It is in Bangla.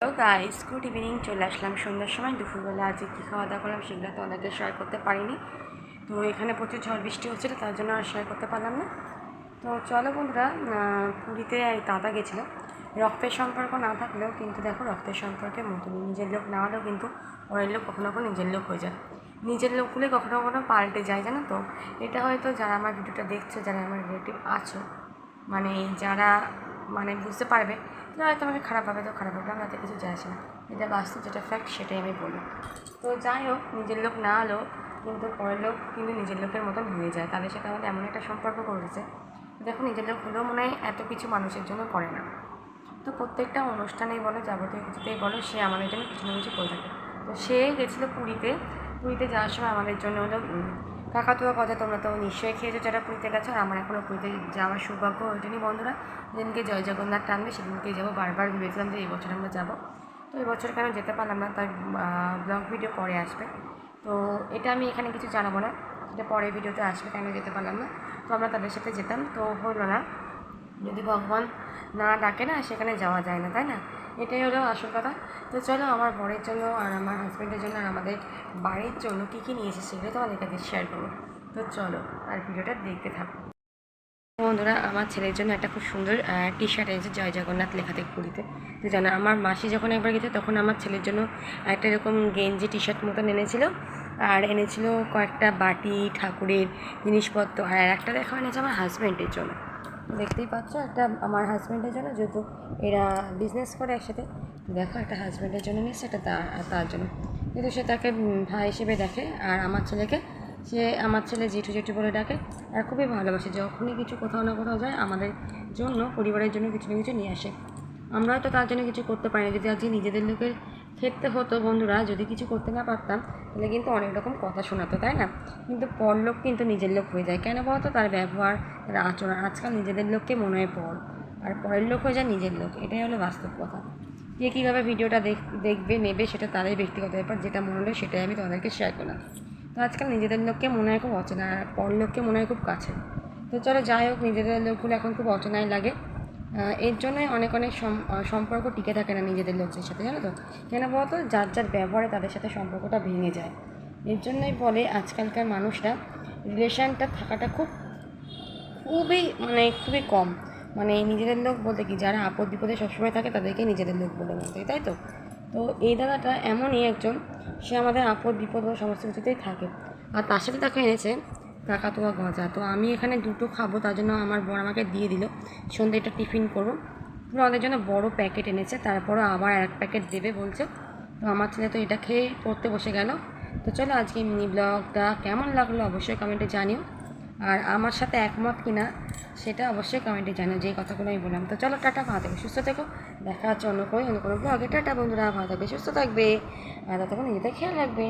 হ্যালো গাইস গুড ইভিনিং চলে আসলাম সন্ধ্যার সময়। দুপুরবেলা আজকে কী খাওয়া দাওয়া করলাম সেগুলো তো অনেকে শেয়ার করতে পারিনি। তো এখানে প্রচুর ঝড় বৃষ্টি হচ্ছিল তার জন্য আর শেয়ার করতে পারলাম না। তো চলো বন্ধুরা পুরীতে দাদা গেছিল। রক্তের সম্পর্ক না থাকলেও কিন্তু দেখো রক্তের সম্পর্কে মতো নিজের লোক না হলেও কিন্তু পরের লোক কখনো কখনো নিজের লোক হয়ে যায়। নিজের লোকগুলি কখনো কখনো পাল্টে যায়, জানো তো? এটা হয়তো যারা আমার ভিডিওটা দেখছ, যারা আমার রিলেটিভ আছো মানে যারা মানে বুঝতে পারবে হয়তো আমাকে খারাপ হবে তো খারাপ হবে আমার কিছু যায় আসে না। যেটা বাস্তব যেটা ফ্যাক্ট সেটাই আমি বলি। তো যাই হোক, নিজের লোক না হলেও কিন্তু পরের লোক কিন্তু নিজের লোকের মতন হয়ে যায়। তাদের সাথে আমাদের এমন একটা সম্পর্ক করেছে। দেখো, নিজের লোক হলেও মনে হয় এত কিছু মানুষের জন্য করে না। তো প্রত্যেকটা অনুষ্ঠানেই বলো, যাবতীয় কিছুতেই বলো, সে আমাদের জন্য কিছু না কিছু করে থাকে। তো সে গেছিল পুরীতে। পুরীতে যাওয়ার সময় আমাদের জন্য হলো কাকাতুয়া কথা তোমরা তো নিশ্চয়ই খেয়েছো যারা পুরীতে গেছো, আর আমার এখনও পুরীতে যাওয়ার সৌভাগ্য ওইটানি বন্ধুরা। যেদিনকে জয় জগন্নাথ টানবে সেদিনকে যাব। বারবার ভেবেছিলাম যে এই বছর আমরা যাব। তো এই বছর কেন যেতে পারলাম না, তার ব্লগ ভিডিও পরে আসবে। তো এটা আমি এখানে কিছু জানাব না, এটা পরে ভিডিওতে আসবে কেন যেতে পারলাম না। তো আমরা তাদের সাথে যেতাম, তো হলো না, যদি ভগবান না ডাকে না, সেখানে যাওয়া যায় না, তাই না? এটাই হলো আসল কথা। তো চলো আমার বরের জন্য আর আমার হাজব্যান্ডের জন্য আর আমাদের বাড়ির জন্য কী কী নিয়েছে সেগুলো তো আমাদের কাছে শেয়ার করব। তো চলো আর ভিডিওটা দেখতে থাকো। বন্ধুরা, আমার ছেলের জন্য একটা খুব সুন্দর টি শার্ট এনেছে জয় জগন্নাথ লেখা থেকে পুরীতে। তো জানো, আমার মাসি যখন একবার গেছে তখন আমার ছেলের জন্য একটা এরকম গেঞ্জি টি শার্ট মতন এনেছিল। আর এনেছিল কয়েকটা বাটি, ঠাকুরের জিনিসপত্র। আর একটা দেখা এনেছে আমার হাজব্যান্ডের জন্য। দেখতেই পাচ্ছ একটা আমার হাজব্যান্ডের জন্য, যেহেতু এরা বিজনেস করে একসাথে, দেখো একটা হাজব্যান্ডের জন্য নিচ্ছে একটা তার জন্য। কিন্তু সে তাকে ভাই হিসেবে দেখে, আর আমার ছেলেকে, সে আমার ছেলে জেঠু জেঠু বলে ডাকে, আর খুবই ভালোবাসে। যখনই কিছু কোথাও না কোথাও যায়, আমাদের জন্য, পরিবারের জন্য কিছু না কিছু নিয়ে আসে। আমরা হয়তো তার জন্য কিছু করতে পারি না যদি আজকে নিজেদের লোকের ক্ষেত্রে হতো বন্ধুরা, যদি কিছু করতে না পারতাম, তাহলে কিন্তু অনেক রকম কথা শোনাতো, তাই না? কিন্তু পর লোক কিন্তু নিজের লোক হয়ে যায়। কেন বলতো তার ব্যবহার, তার আচরণ, আজকাল নিজেদের লোককে মনে হয় পর আর পরের লোক হয়ে যায় নিজের লোক। এটাই হলো বাস্তব কথা। কে কীভাবে ভিডিওটা দেখ, দেখবে, নেবে, সেটা তাদের ব্যক্তিগত ব্যাপার। যেটা মনে হলো সেটাই আমি তোমাদেরকে শেয়ার করলাম। তো আজকাল নিজেদের লোককে মনে হয় খুব অচেনা, আর পর লোককে মনে হয় খুব কাছে তো চলো যাই হোক, নিজেদের লোকগুলো এখন খুব অচেনাই লাগে। এর জন্যই অনেক অনেক সম- সম্পর্ক টিকে থাকে না নিজেদের লোকদের সাথে জানো তো? কেন বলতো? যার যার ব্যবহারে তাদের সাথে সম্পর্কটা ভেঙে যায়। এর জন্যই বলে আজকালকার মানুষরা রিলেশনটা থাকাটা খুব খুবই মানে খুবই কম। মানে নিজেদের লোক বলতে কি যারা আপদ বিপদে সবসময় থাকে তাদেরকে নিজেদের লোক বলে মনে হয়, তাই তো? তো এই দাদাটা এমনই একজন সে আমাদের আপদ বিপদ সমস্ত কিছুতেই থাকে। আর তার সাথে তাকে এনেছে কাকাতুয়া গজা। তো আমি এখানে দুটো খাব, তার জন্য আমার বড় আমাকে দিয়ে দিল। সন্ধ্যে এটা টিফিন করব। পুরো আমাদের জন্য বড় প্যাকেট এনেছে, তারপরও আবার এক প্যাকেট দেবে বলছে। তো আমার ছেলে তো এটা খেয়ে পড়তে বসে গেল। তো চলো আজকে মিনি ব্লগটা কেমন লাগল অবশ্যই কমেন্টে জানিও। আর আমার সাথে একমত কিনা, সেটা অবশ্যই কমেন্টে জানিও যে কথাগুলো আমি বললাম। তো চলো টাটা, ভালো থাকবে সুস্থ থেকো। দেখা হচ্ছে অন্য কোনো অন্য কোনো ব্লগে। টাটা বন্ধুরা, ভালো থাকবে, সুস্থ থাকবে। আর ততক্ষণ নিজেদের খেয়াল রাখবে।